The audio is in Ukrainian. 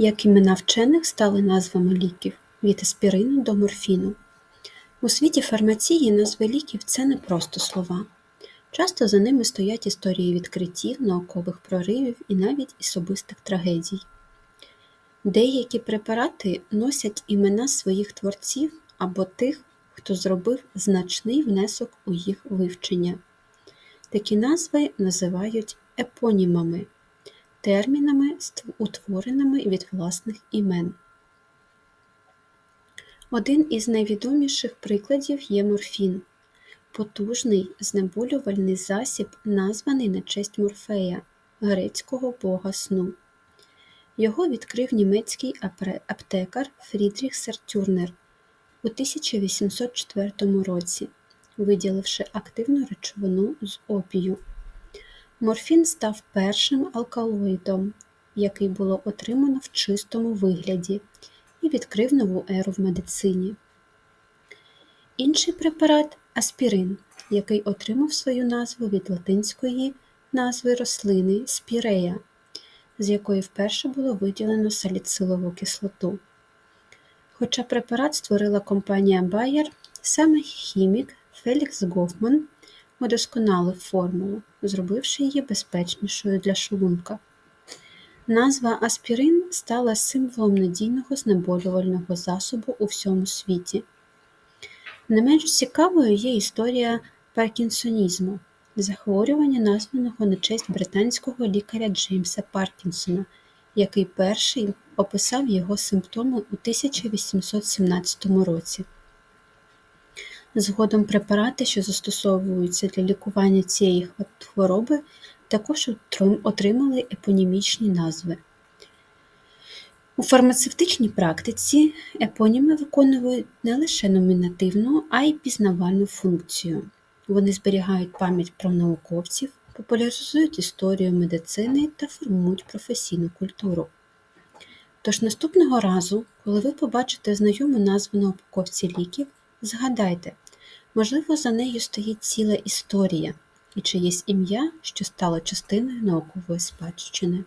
Як імена вчених стали назвами ліків від аспірину до морфіну. У світі фармації назви ліків це не просто слова. Часто за ними стоять історії відкриттів, наукових проривів і навіть особистих трагедій. Деякі препарати носять імена своїх творців або тих, хто зробив значний внесок у їх вивчення. Такі назви називають епонімами термінами, утвореними від власних імен. Один із найвідоміших прикладів є морфін потужний знеболювальний засіб, названий на честь Морфея, грецького бога сну. Його відкрив німецький аптекар Фрідріх Сертюрнер у 1804 році, виділивши активну речовину з опію. Морфін став першим алкалоїдом, який було отримано в чистому вигляді, і відкрив нову еру в медицині. Інший препарат аспірин, який отримав свою назву від латинської назви рослини спірея, з якої вперше було виділено саліцилову кислоту. Хоча препарат створила компанія Bayer, саме хімік Фелікс Гофман удосконалив формулу, зробивши її безпечнішою для шлунка. Назва аспірин стала символом надійного знеболювального засобу у всьому світі. Не менш цікавою є історія паркінсонізму, захворювання, названого на честь британського лікаря Джеймса Паркінсона, який перший описав його симптоми у 1817 році. Згодом препарати, що застосовуються для лікування цієї хвороби, також отримали епонімічні назви. У фармацевтичній практиці епоніми виконують не лише номінативну, а й пізнавальну функцію. Вони зберігають пам'ять про науковців, популяризують історію медицини та формують професійну культуру. Тож наступного разу, коли ви побачите знайому назву на упаковці ліків, згадайте, можливо, за нею стоїть ціла історія і чиєсь ім'я, що стало частиною наукової спадщини.